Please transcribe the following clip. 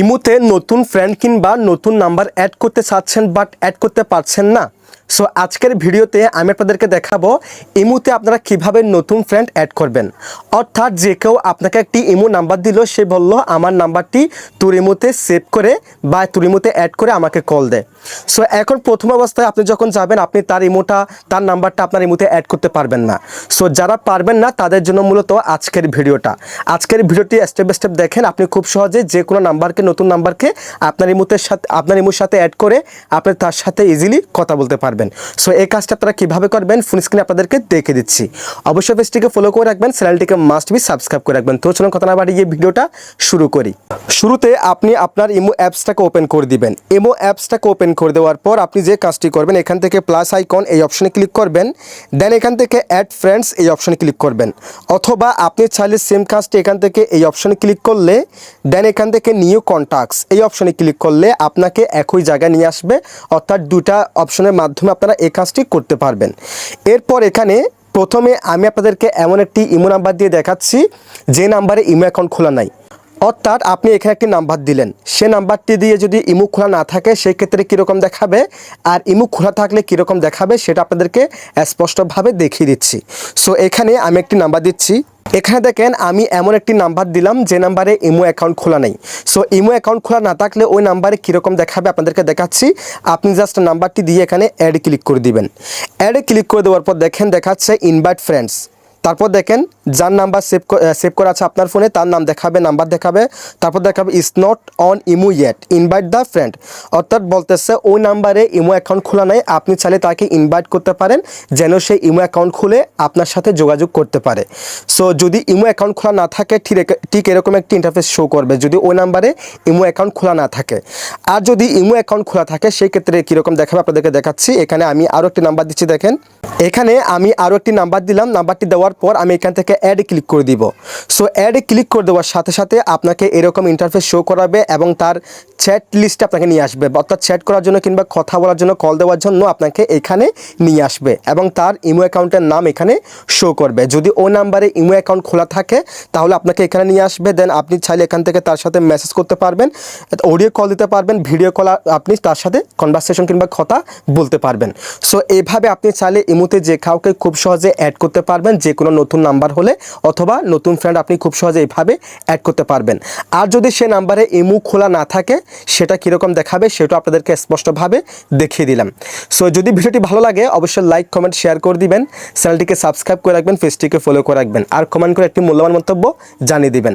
ইমুতে নতুন ফ্রেন্ড কিংবা নতুন নাম্বার অ্যাড করতে চাচ্ছেন বাট অ্যাড করতে পারছেন না। সো আজকের ভিডিওতে আমি আপনাদেরকে দেখাবো ইমুতে আপনারা কীভাবে নতুন ফ্রেন্ড অ্যাড করবেন। অর্থাৎ যে কেউ আপনাকে একটি ইমু নাম্বার দিল, সে বলল, আমার নাম্বারটি তোর ইমুতে সেভ করে বা তোর ইমুতে অ্যাড করে আমাকে কল দে। সো এখন প্রথম অবস্থায় আপনি যখন যাবেন, আপনি তার ইমোটা তার নাম্বারটা আপনার ইমুতে অ্যাড করতে পারবেন না। সো যারা পারবেন না, তাদের জন্য মূলত আজকের ভিডিওটা। আজকের ভিডিওটি স্টেপ বাই স্টেপ দেখেন, আপনি খুব সহজে যে কোনো নাম্বারকে নতুন নাম্বারকে আপনার ইমুতের সাথে, আপনার ইমুর সাথে অ্যাড করে আপনি তার সাথে ইজিলি কথা বলতে পারবেন। সো এই কাজটা আপনারা কীভাবে করবেন? ফোন স্ক্রিনে আপনাদেরকে দেখে দিচ্ছি। অবশ্যই পেজটিকে ফলো করে রাখবেন চ্যানেলটিকে মাস্ট বি সাবস্ক্রাইব করে রাখবেন। তো চলুন কথা না বাড়িয়ে ভিডিওটা শুরু করি। শুরুতে আপনি আপনার ইমো অ্যাপসটাকে ওপেন করে দিবেন। ইমো অ্যাপসটাকে ওপেন করে দেওয়ার পর আপনি যে কাজটি করবেন, এখান থেকে প্লাস আইকন এই অপশনে ক্লিক করবেন। দেন এখান থেকে অ্যাড ফ্রেন্ডস এই অপশনে ক্লিক করবেন। অথবা আপনি চাইলে সেম কাজটি এখান থেকে এই অপশনে ক্লিক করলে দেন এখান থেকে নিউ কন্ট্যাক্টস এই অপশনে ক্লিক করলে আপনাকে একই জায়গায় নিয়ে আসবে। অর্থাৎ দুটা অপশনের মাধ্যমে আপনারা এই কাজটি করতে পারবেন। এরপর এখানে প্রথমে আমি আপনাদেরকে এমন একটি ইমো নাম্বার দিয়ে দেখাচ্ছি, যে নাম্বারে ইমো অ্যাকাউন্ট খোলা নাই। অর্থাৎ আপনি এখানে একটি নাম্বার দিলেন। সে নাম্বারটি দিয়ে যদি ইমু খোলা না থাকে, সেই ক্ষেত্রে কীরকম দেখাবে? আর ইমু খোলা থাকলে কীরকম দেখাবে? সেটা আপনাদেরকে স্পষ্টভাবে দেখিয়ে দিচ্ছি। সো এখানে আমি একটি নাম্বার দিচ্ছি। এখানে দেখেন আমি এমন একটি নাম্বার দিলাম যে নাম্বারে ইমো অ্যাকাউন্ট খোলা নেই। সো ইমো অ্যাকাউন্ট খোলা না থাকলে ওই নাম্বারে কীরকম দেখাবে আপনাদেরকে দেখাচ্ছি। আপনি জাস্ট নাম্বারটি দিয়ে এখানে অ্যাড ক্লিক করে দিবেন। অ্যাড ক্লিক করে দেওয়ার পর দেখেন দেখাচ্ছে ইনভাইট ফ্রেন্ডস তারপর দেখেন, যার নাম্বার সেভ সেভ করা আছে আপনার ফোনে তার নাম দেখাবে নাম্বার দেখাবে, তারপর দেখাবে is not on imo yet invite the friend অর্থাৎ বলতেছে, ওই নাম্বারে ইমো অ্যাকাউন্ট খোলা নেই, আপনি চাইলে তাকে ইনভাইট করতে পারেন, যেন সে ইমো অ্যাকাউন্ট খুলে আপনার সাথে যোগাযোগ করতে পারে। সো যদি ইমো অ্যাকাউন্ট খোলা না থাকে, ঠিক ঠিক এরকম একটি ইন্টারফেস শো করবে, যদি ওই নাম্বারে ইমো অ্যাকাউন্ট খোলা না থাকে। আর যদি ইমো অ্যাকাউন্ট খোলা থাকে, সেই ক্ষেত্রে কীরকম দেখাবে, আপনাদেরকে দেখাচ্ছি। এখানে আমি আরও একটি নাম্বার দিচ্ছি, দেখেন। এখানে আমি আরও একটি নাম্বার দিলাম নাম্বারটি দেওয়ার পর আমি এখান থেকে অ্যাড ক্লিক করে দিব। সো অ্যাডে ক্লিক করে দেওয়ার সাথে সাথে আপনাকে এরকম ইন্টারফেস শো করাবে এবং তার চ্যাট লিস্টে আপনাকে নিয়ে আসবে অর্থাৎ চ্যাট করার জন্য কিংবা কথা বলার জন্য কল দেওয়ার জন্য আপনাকে এখানে নিয়ে আসবে এবং তার ইমো অ্যাকাউন্টের নাম এখানে শো করবে। যদি ও নাম্বারে ইমো অ্যাকাউন্ট খোলা থাকে, তাহলে আপনাকে এখানে নিয়ে আসবে। দেন আপনি চাইলে এখান থেকে তার সাথে মেসেজ করতে পারবেন অডিও কল দিতে পারবেন ভিডিও কল আপনি তার সাথে কনভারসেশন কিংবা কথা বলতে পারবেন। সো এইভাবে আপনি চাইলে ইমোতে যে কাউকে খুব সহজে অ্যাড করতে পারবেন, যে কোনো নতুন নাম্বার হলে অথবা নতুন ফ্রেন্ড আপনি খুব সহজে এইভাবে অ্যাড করতে পারবেন। আর যদি সে নাম্বারে ইমু খোলা না থাকে, সেটা কীরকম দেখাবে সেটা আপনাদেরকে স্পষ্টভাবে দেখিয়ে দিলাম। সো যদি ভিডিওটি ভালো লাগে, অবশ্যই লাইক কমেন্ট শেয়ার করে দিবেন। চ্যানেলটিকে সাবস্ক্রাইব করে রাখবেন পেজটিকে ফলো করে রাখবেন। আর কমেন্ট করে একটি মূল্যবান মন্তব্য জানিয়ে দিবেন।